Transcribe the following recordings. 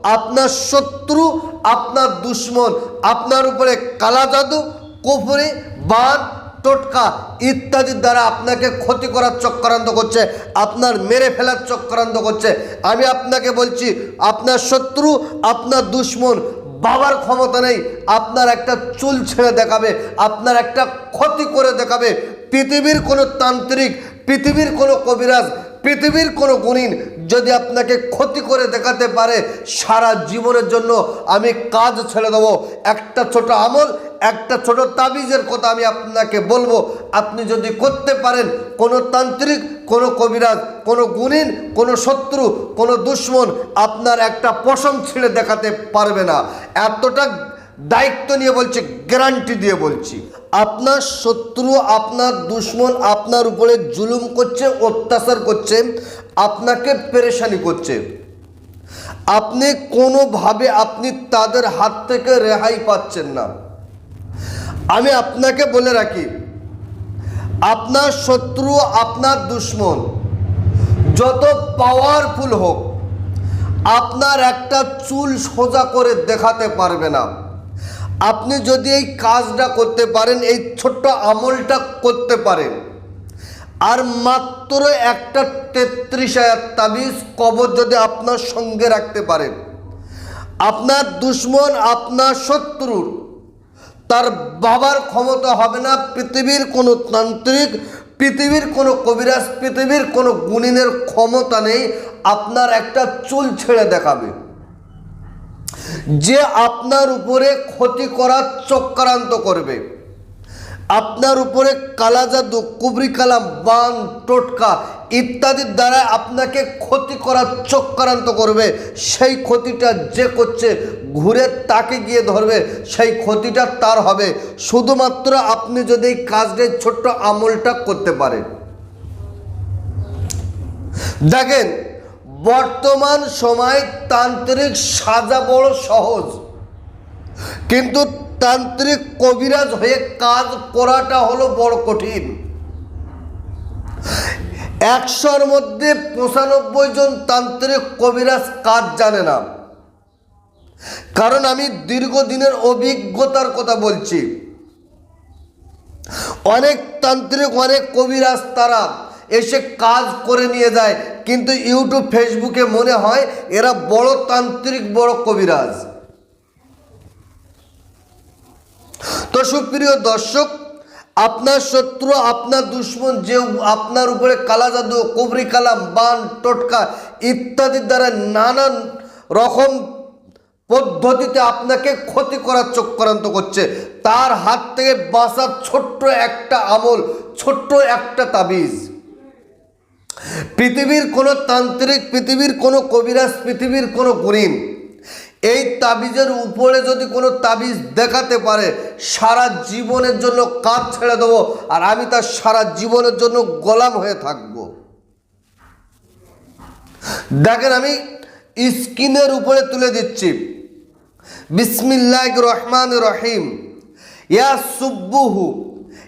আপনার শত্রু, আপনার দুশ্মন, আপনার উপরে কালা জাদু, কুফরি, বান, টোটকা ইত্যাদির দ্বারা আপনাকে ক্ষতি করার চক্রান্ত করছে, আপনার মেরে ফেলার চক্রান্ত করছে। আমি আপনাকে বলছি, আপনার শত্রু, আপনার দুশ্মন বাবার ক্ষমতা নেই, আপনার একটা চুল ছেড়ে দেখাবে, আপনার একটা ক্ষতি করে দেখাবে। পৃথিবীর কোনো তান্ত্রিক, পৃথিবীর কোনো কবিরাজ, পৃথিবীর কোনো গুণিন যদি আপনাকে ক্ষতি করে দেখাতে পারে, সারা জীবনের জন্য আমি কাজ ছেড়ে দেবো। একটা ছোট আমল, একটা ছোট তাবিজের কথা আমি আপনাকে বলব। আপনি যদি করতে পারেন, কোনো তান্ত্রিক, কোনো কবিরাজ, কোনো গুণিন, কোনো শত্রু, কোনো দুশ্মন আপনার একটা পশম ছিঁড়ে দেখাতে পারবে না। এতটা দায়িত্ব নিয়ে বলছি, গ্যারান্টি দিয়ে বলছি। আপনার শত্রু, আপনার দুশ্মন আপনার উপরে জুলুম করছে, অত্যাচার করছে। আপনাকে পেরেশানি করছে। আপনি কোনোভাবে আপনি তাদের হাত থেকে রেহাই পাচ্ছেন না। আমি আপনাকে বলে রাখি, আপনার শত্রু আপনার দুশ্মন। যত পাওয়ারফুল হোক, আপনার একটা চুল সোজা করে দেখাতে পারবে না। আপনি যদি এই কাজটা করতে পারেন, এই ছোট্ট আমলটা করতে পারেন। আর মাত্র একটা তেত্রিশ হাজার তাবিজ কবর যদি আপনার সঙ্গে রাখতে পারেন আপনার দুশ্মন, আপনার শত্রুর, তার বাবার ক্ষমতা হবে না। পৃথিবীর কোনো তান্ত্রিক, পৃথিবীর কোনো কবিরাজ, পৃথিবীর কোনো গুণিনের ক্ষমতা নেই। আপনার একটা চুল ছেড়ে দেখাবে। যে আপনার উপরে ক্ষতি করার চক্রান্ত করবে। আপনার উপরে কালা জাদু, কুবরি কালাম, বান, টোটকা ইত্যাদির দ্বারা আপনাকে ক্ষতি করার চক্রান্ত করবে। সেই ক্ষতিটা যে করছে, ঘুরে তাকে গিয়ে ধরবে। সেই ক্ষতিটা তার হবে। শুধুমাত্র আপনি যদি এই কাজটা ছোট্ট আমলটা করতে পারেন। দেখেন, বর্তমান সময় তান্ত্রিক সাজা বড় সহজ। কিন্তু তান্ত্রিক কবিরাজ হয়ে কাজ করাটা হলো বড় কঠিন। একশোর মধ্যে পঁচানব্বই জন তান্ত্রিক কবিরাজ কাজ জানে না। কারণ আমি দীর্ঘদিনের অভিজ্ঞতার কথা বলছি। অনেক তান্ত্রিক, অনেক কবিরাজ তারা এসে কাজ করে নিয়ে যায়, কিন্তু ইউটিউব, ফেসবুকে মনে হয় এরা বড় তান্ত্রিক, বড় কবিরাজ। তো সুপ্রিয় দর্শক, আপনার শত্রু, আপনার দুশ্মন যে আপনার উপরে কালা জাদু, কবরি কালাম, বান, টোটকা ইত্যাদির দ্বারা নানান রকম পদ্ধতিতে আপনাকে ক্ষতি করার চক্রান্ত করছে। তার হাত থেকে বাঁচার ছোট্ট একটা আমল, ছোট্ট একটা তাবিজ। পৃথিবীর কোনো তান্ত্রিক, পৃথিবীর কোনো কবিরাজ, পৃথিবীর কোনো গরিম এই তাবিজের উপরে যদি কোনো তাবিজ দেখাতে পারে, সারা জীবনের জন্য কাজ ছেড়ে দেবো আর আমি তার সারা জীবনের জন্য গোলাম হয়ে থাকব। দেখেন আমি স্ক্রিনের উপরে তুলে দিচ্ছি। বিসমিল্লাহ রহমান রহিম। ইয়া সুব্বুহু,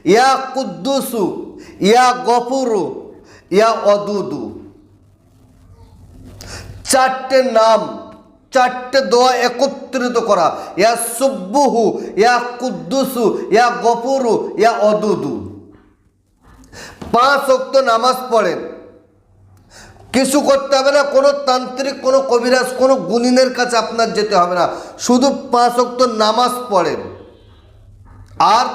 ইয়া কুদ্দুসু, ইয়া গফুরু, ইয়া অদুদু। চারটে নাম। চারটে দোয়া একত্রিত করা। ইয়া সুব্বুহু, ইয়া কুদ্দুসু, ইয়া গফুরু, ইয়া অদুদু। পাঁচ অক্ত নামাজ পড়েন। কিছু করতে হবে না, কোনো তান্ত্রিক, কোনো কবিরাজ, কোনো গুণিনের কাছে আপনার যেতে হবে না। শুধু পাঁচ অক্ত নামাজ পড়েন। আর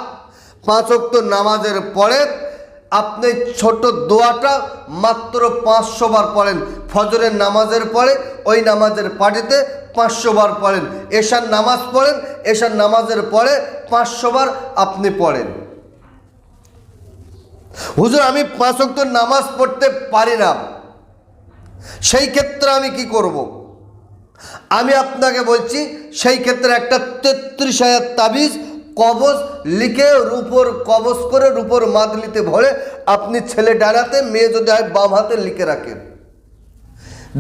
পাঁচ অক্ত নামাজের পরে আপনি ছোট দোয়াটা মাত্র পাঁচশো বার পড়েন। ফজরের নামাজের পরে ওই নামাজের পার্টিতে পাঁচশো বার পড়েন। এশার নামাজ পড়েন, এশার নামাজের পরে পাঁচশো বার আপনি পড়েন। হুজুর, আমি পাঁচ অক্ত নামাজ পড়তে পারি না। সেই ক্ষেত্রে আমি কি করব। আমি আপনাকে বলছি, সেই ক্ষেত্রে একটা তেত্রিশ হাজার তাবিজ কবজ লিখে রূপর কবজ করে রূপর মাদলিতে ভরে আপনি ছেলে ডানাতে মেয়ে যদি হয় বাম হাতে লিখে রাখেন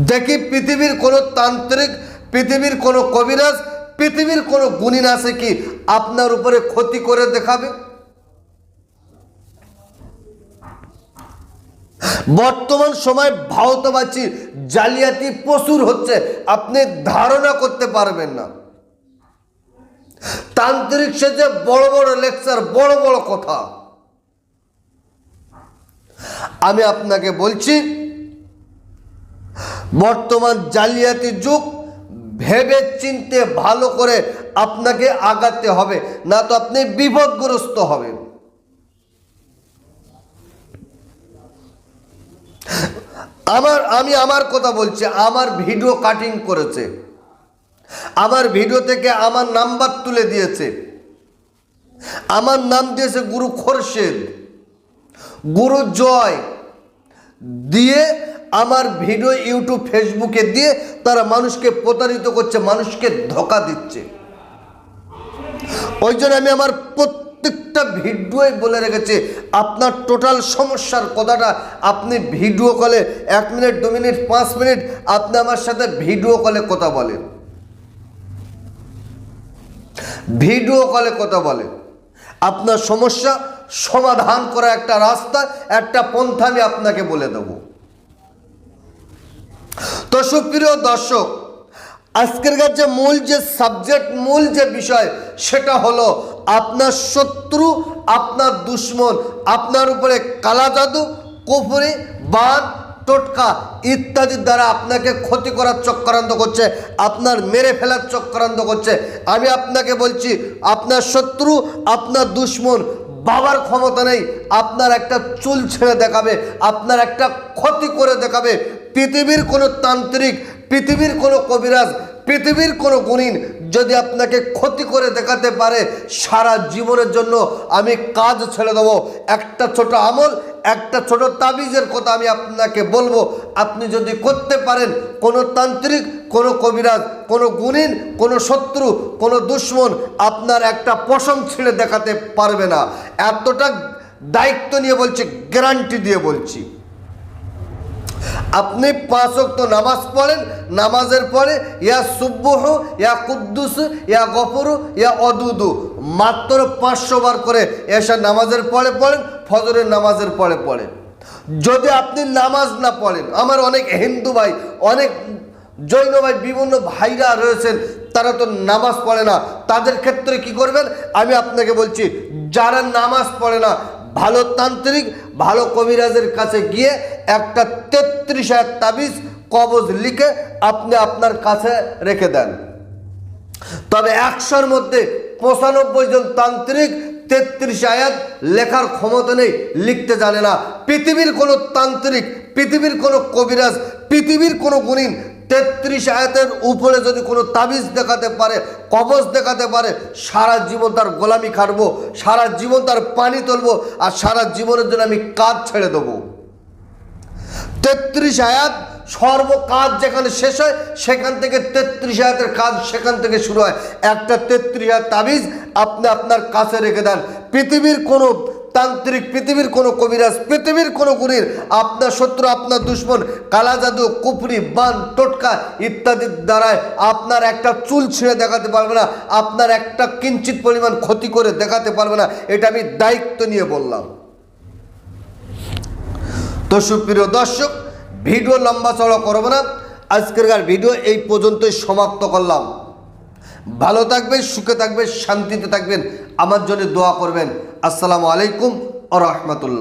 দেখি পৃথিবীর কোনো তান্ত্রিক, পৃথিবীর কোনো কবিরাজ, পৃথিবীর কোনো গুণিন আছে কি আপনার উপরে ক্ষতি করে দেখাবে? বর্তমান সময় ভারতবাসী জালিয়াতি প্রচুর হচ্ছে, আপনি ধারণা করতে পারবেন না। তান্ত্রিক সেজে বড় বড় লেকচার বড় বড় কথা। আমি আপনাকে বলছি, বর্তমান জালিয়াতি যুগ ভেবে চিনতে ভালো করে আপনাকে আগাতে হবে, না তো আপনি বিপদগ্রস্ত হবেন। আমার, আমি আমার কথা বলছি, আমার ভিডিও কাটিং করেছে। আমার ভিডিও থেকে আমার নাম্বার তুলে দিয়েছে। আমার নাম দিয়েছে গুরু খোরশেদ। গুরু জয় দিয়ে আমার ভিডিও ইউটিউব, ফেসবুকে দিয়ে তারা মানুষকে প্রতারিত করছে, মানুষকে ধোকা দিচ্ছে। ওই জন্য আমি আমার প্রত্যেকটা ভিডিওই বলে রেখেছি, আপনার টোটাল সমস্যার কথাটা আপনি ভিডিও কলে এক মিনিট দু মিনিট পাঁচ মিনিট আপনি আমার সাথে ভিডিও কলে কথা বলেন। ভিডিও কলে কথা বলে। আপনার সমস্যা সমাধান করা একটা রাস্তা, একটা পন্থা আমি আপনাকে বলে দেব। তো সুপ্রিয় দর্শক, আজকের কাছে মূল যে সাবজেক্ট মূল যে বিষয়, সেটা হলো আপনার শত্রু, আপনার দুশ্মন, আপনার উপরে কালা জাদু, কুফরি, বান টোটকা ইত্যাদির দ্বারা আপনাকে ক্ষতি করার চক্রান্ত করছে, আপনার মেরে ফেলার চক্রান্ত করছে। আমি আপনাকে বলছি, আপনার শত্রু, আপনার দুশ্মন বাবার ক্ষমতা নেই, আপনার একটা চুল ছেড়ে দেখাবে, আপনার একটা ক্ষতি করে দেখাবে। পৃথিবীর কোনো তান্ত্রিক, পৃথিবীর কোনো কবিরাজ, পৃথিবীর কোনো গুণিন যদি আপনাকে ক্ষতি করে দেখাতে পারে, সারা জীবনের জন্য আমি কাজ ছেড়ে দেবো। একটা ছোট আমল, একটা ছোট তাবিজের কথা আমি আপনাকে বলব। আপনি যদি করতে পারেন, কোনো তান্ত্রিক, কোনো কবিরাজ, কোনো গুণিন, কোনো শত্রু, কোনো দুশ্মন আপনার একটা পশম ছিঁড়ে দেখাতে পারবে না। এতটা দায়িত্ব নিয়ে বলছি, গ্যারান্টি দিয়ে বলছি। আপনি পাঁচ ওয়াক্ত নামাজ পড়েন, নামাজের পরে ইয়া সুব্বহ ইয়া কুদ্দুস, ইয়া গফরু, ইয়া অদুদু। মাত্র পাঁচশো বার করে এসা নামাজের পরে পড়েন, ফজরের নামাজের পরে পড়েন। যদি আপনি নামাজ না পড়েন, আমার অনেক হিন্দু ভাই, অনেক জৈন ভাই, বিভিন্ন ভাইরা রয়েছেন, তারা তো নামাজ পড়ে না। তাদের ক্ষেত্রে কি করবেন? আমি আপনাকে বলছি, যারা নামাজ পড়ে না ভালো তান্ত্রিক, ভালো কবিরাজের কাছে গিয়ে একটা তেত্রিশ হাজার তাবিজ কবজ লিখে আপনি আপনার কাছে রেখে দেন। তবে একশোর মধ্যে পঁচানব্বই জন তান্ত্রিক তেত্রিশ আয়াত লেখার ক্ষমতা নেই, লিখতে জানে না। পৃথিবীর কোনো তান্ত্রিক, পৃথিবীর কোনো কবিরাজ, পৃথিবীর কোনো গুণিন তেত্রিশ আয়াতের উপরে যদি কোনো তাবিজ দেখাতে পারে, কবজ দেখাতে পারে, সারা জীবন তার গোলামি খাটবো, সারা জীবন তার পানি তুলবো আর সারা জীবনের জন্য আমি কাজ ছেড়ে দেবো। তেত্রিশ আয়াত সর্ব কাজ যেখানে শেষ হয়, সেখান থেকে তেত্রিশ আয়াতের কাজ সেখান থেকে শুরু হয়। একটা তেত্রিশ আয়াত তাবিজ আপনি আপনার কাছে রেখে দেন। পৃথিবীর কোনো তান্ত্রিক পৃথিবীর কোনো কবিরাজ, পৃথিবীর কোনো গুণীর, আপনার শত্রু, আপনার দুশ্মন, কালা জাদু, কুপরি, বান, টোটকা ইত্যাদির দ্বারায় আপনার একটা চুল ছিঁড়ে দেখাতে পারবে না, আপনার একটা কিঞ্চিত পরিমাণ ক্ষতি করে দেখাতে পারবে না, এটা আমি দায়িত্ব নিয়ে বললাম। তো সুপ্রিয় দর্শক, ভিডিও লম্বা চড়া করব না আজকেরকার ভিডিও এই পর্যন্তই সমাপ্ত করলাম। ভালো থাকবেন, সুখে থাকবেন, শান্তিতে থাকবেন আমার জন্য দোয়া করবেন। আসসালামু আলাইকুম ও রহমতুল্লাহ।